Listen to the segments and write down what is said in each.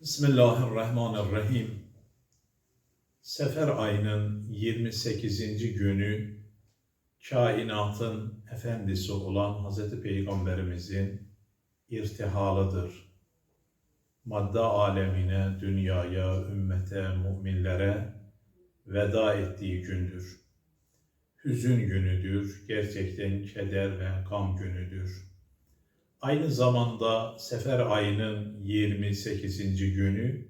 Bismillahirrahmanirrahim. Sefer ayının 28. günü kainatın efendisi olan Hz. Peygamberimizin irtihalıdır. Madde alemine, dünyaya, ümmete, müminlere veda ettiği gündür. Hüzün günüdür, gerçekten keder ve gam günüdür. Aynı zamanda Sefer ayının 28. günü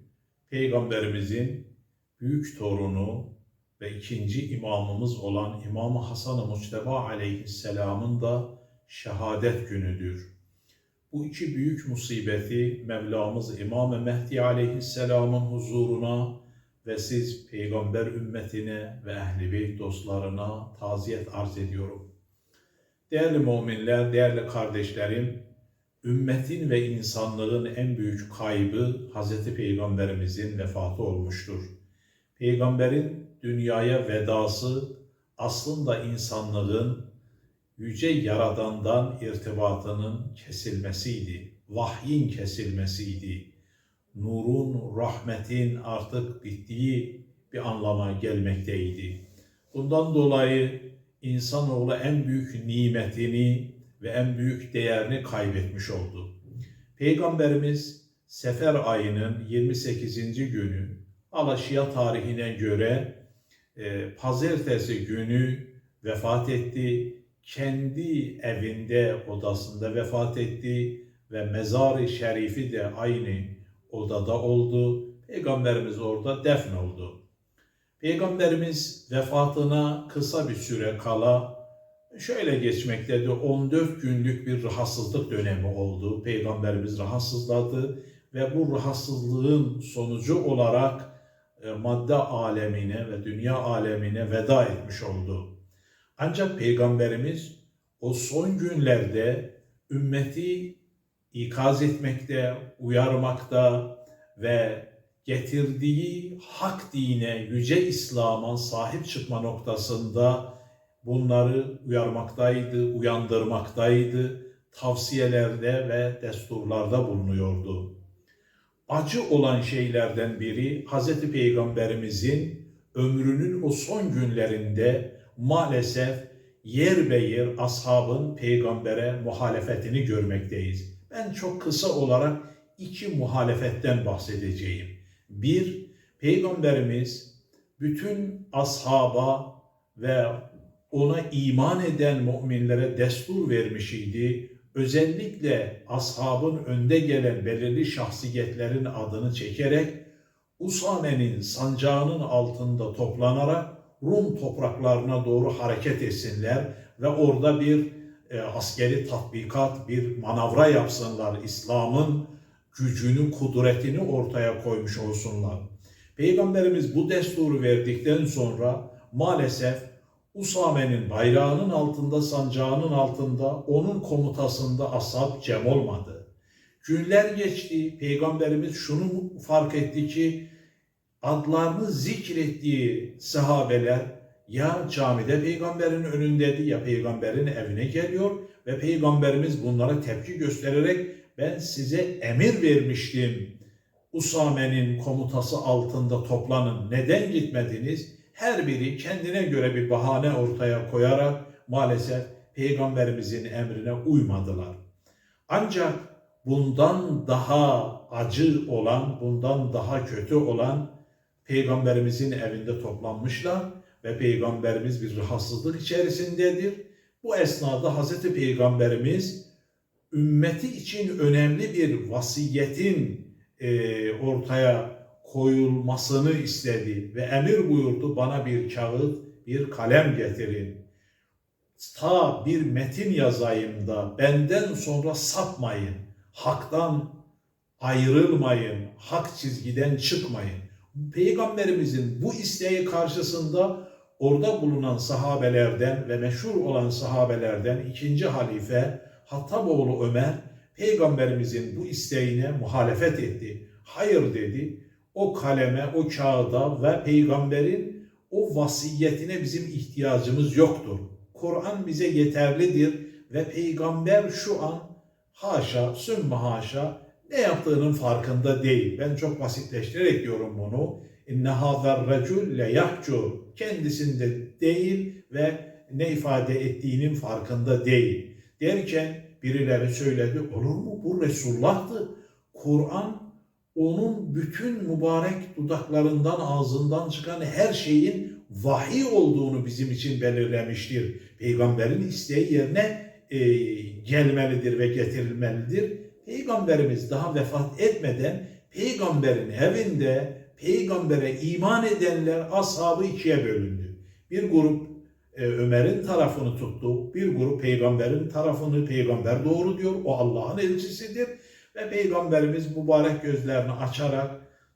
Peygamberimizin büyük torunu ve ikinci imamımız olan İmam Hasan-ı Muçteba aleyhisselamın da şehadet günüdür. Bu iki büyük musibeti Mevlamız İmam Mehdi aleyhisselamın huzuruna ve siz peygamber ümmetine ve ehli beyt dostlarına taziyet arz ediyorum. Değerli müminler, değerli kardeşlerim, ümmetin ve insanlığın en büyük kaybı Hz. Peygamberimizin vefatı olmuştur. Peygamberin dünyaya vedası aslında insanlığın yüce yaradandan irtibatının kesilmesiydi. Vahyin kesilmesiydi. Nurun, rahmetin artık bittiği bir anlama gelmekteydi. Bundan dolayı insanoğlu en büyük nimetini ve en büyük değerini kaybetmiş oldu. Peygamberimiz Sefer ayının 28. günü Alaşıya tarihine göre e, pazartesi günü vefat etti. Kendi evinde, odasında vefat etti ve mezarı şerifi de aynı odada oldu. Peygamberimiz orada defn oldu. Peygamberimiz vefatına kısa bir süre kala şöyle geçmektedir. 14 günlük bir rahatsızlık dönemi oldu. Peygamberimiz rahatsızladı ve bu rahatsızlığın sonucu olarak e, madde alemine ve dünya alemine veda etmiş oldu. Ancak Peygamberimiz o son günlerde ümmeti ikaz etmekte, uyarmakta ve getirdiği hak dine, yüce İslam'a sahip çıkma noktasında bunları uyarmaktaydı, uyandırmaktaydı, tavsiyelerde ve desturlarda bulunuyordu. Acı olan şeylerden biri Hz. Peygamberimizin ömrünün o son günlerinde maalesef yer be yer ashabın peygambere muhalefetini görmekteyiz. Ben çok kısa olarak iki muhalefetten bahsedeceğim. Bir, Peygamberimiz bütün ashaba ve ona iman eden müminlere destur vermiş idi. Özellikle ashabın önde gelen belirli şahsiyetlerin adını çekerek Usame'nin sancağının altında toplanarak Rum topraklarına doğru hareket etsinler ve orada bir e, askeri tatbikat, bir manavra yapsınlar. İslam'ın gücünü, kudretini ortaya koymuş olsunlar. Peygamberimiz bu desturu verdikten sonra maalesef Usame'nin bayrağının altında, sancağının altında, onun komutasında ashab cem olmadı. Günler geçti, Peygamberimiz şunu fark etti ki, adlarını zikrettiği sahabeler ya camide peygamberin önündeydi ya peygamberin evine geliyor ve peygamberimiz bunlara tepki göstererek ben size emir vermiştim. Usame'nin komutası altında toplanın. Neden gitmediniz? Her biri kendine göre bir bahane ortaya koyarak maalesef peygamberimizin emrine uymadılar. Ancak bundan daha acı olan, bundan daha kötü olan peygamberimizin evinde toplanmışlar ve peygamberimiz bir rahatsızlık içerisindedir. Bu esnada Hazreti Peygamberimiz ümmeti için önemli bir vasiyetin e, ortaya koyulmasını istedi ve emir buyurdu bana bir kağıt, bir kalem getirin. Ta bir metin yazayım da benden sonra sapmayın, haktan ayrılmayın, hak çizgiden çıkmayın. Peygamberimizin bu isteği karşısında orada bulunan sahabelerden ve meşhur olan sahabelerden ikinci halife Hattaboğlu Ömer peygamberimizin bu isteğine muhalefet etti. Hayır dedi. O kaleme, o kağıda ve peygamberin o vasiyetine bizim ihtiyacımız yoktur. Kur'an bize yeterlidir ve peygamber şu an haşa, sümme haşa ne yaptığının farkında değil. Ben çok basitleştirerek diyorum bunu. İnne hâzer recul le yahcur. Kendisinde değil ve ne ifade ettiğinin farkında değil. Derken birileri söyledi, olur mu bu Resulullah'tı. Kur'an onun bütün mübarek dudaklarından, ağzından çıkan her şeyin vahiy olduğunu bizim için belirlemiştir. Peygamberin isteği yerine e, gelmelidir ve getirilmelidir. Peygamberimiz daha vefat etmeden peygamberin evinde peygambere iman edenler ashabı ikiye bölündü. Bir grup e, Ömer'in tarafını tuttu. Bir grup peygamberin tarafını peygamber doğru diyor. O Allah'ın elçisidir. Ve peygamberimiz mübarek gözlerini açarak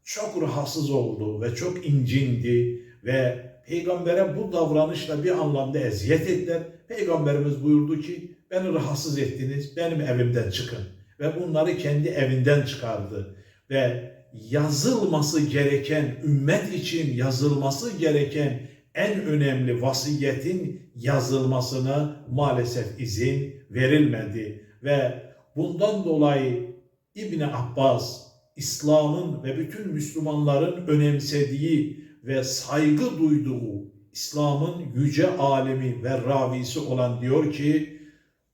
çok rahatsız oldu ve çok incindi ve peygambere bu davranışla bir anlamda eziyet ettiler. Peygamberimiz buyurdu ki beni rahatsız ettiniz benim evimden çıkın. Ve bunları kendi evinden çıkardı. Ve yazılması gereken ümmet için yazılması gereken en önemli vasiyetin yazılmasına maalesef izin verilmedi. Ve bundan dolayı İbni Abbas İslam'ın ve bütün Müslümanların önemsediği ve saygı duyduğu İslam'ın yüce alemi ve ravisi olan diyor ki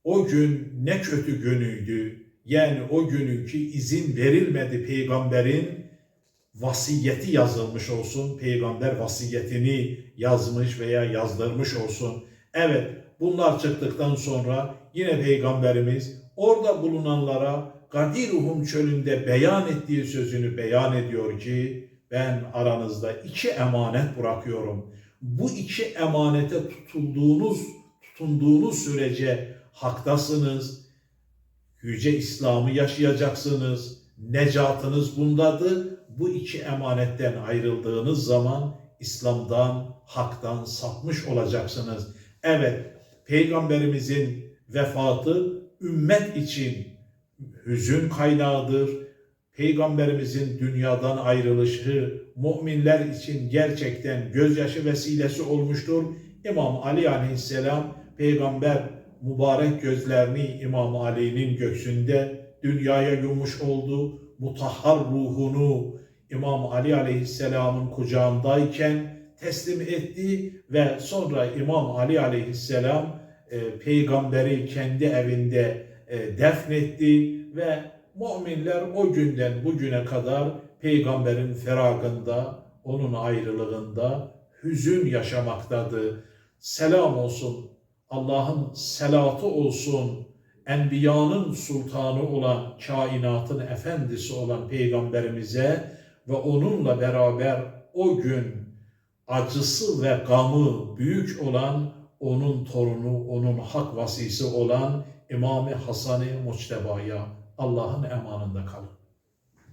o gün ne kötü günüydü. Yani o gününkü izin verilmedi peygamberin vasiyeti yazılmış olsun. Peygamber vasiyetini yazmış veya yazdırmış olsun. Evet bunlar çıktıktan sonra yine peygamberimiz orada bulunanlara Gadiruhum çölünde beyan ettiği sözünü beyan ediyor ki ben aranızda iki emanet bırakıyorum. Bu iki emanete tutulduğunuz, tutunduğunuz sürece haktasınız. Yüce İslam'ı yaşayacaksınız. Necatınız bundadır. Bu iki emanetten ayrıldığınız zaman İslam'dan, haktan sapmış olacaksınız. Evet, Peygamberimizin vefatı ümmet için hüzün kaynağıdır. Peygamberimizin dünyadan ayrılışı müminler için gerçekten gözyaşı vesilesi olmuştur. İmam Ali aleyhisselam peygamber mübarek gözlerini İmam Ali'nin göksünde dünyaya yumuş oldu. Mutahhar ruhunu İmam Ali aleyhisselamın kucağındayken teslim etti ve sonra İmam Ali aleyhisselam e, peygamberi kendi evinde e, defnetti ve müminler o günden bugüne kadar peygamberin feragında, onun ayrılığında hüzün yaşamaktadır. Selam olsun, Allah'ın selatı olsun, Enbiyanın sultanı olan, kainatın efendisi olan peygamberimize ve onunla beraber o gün acısı ve gamı büyük olan onun torunu, onun hak vasisi olan İmam-ı Hasan-ı Muçteba'ya Allah'ın emanında kalın.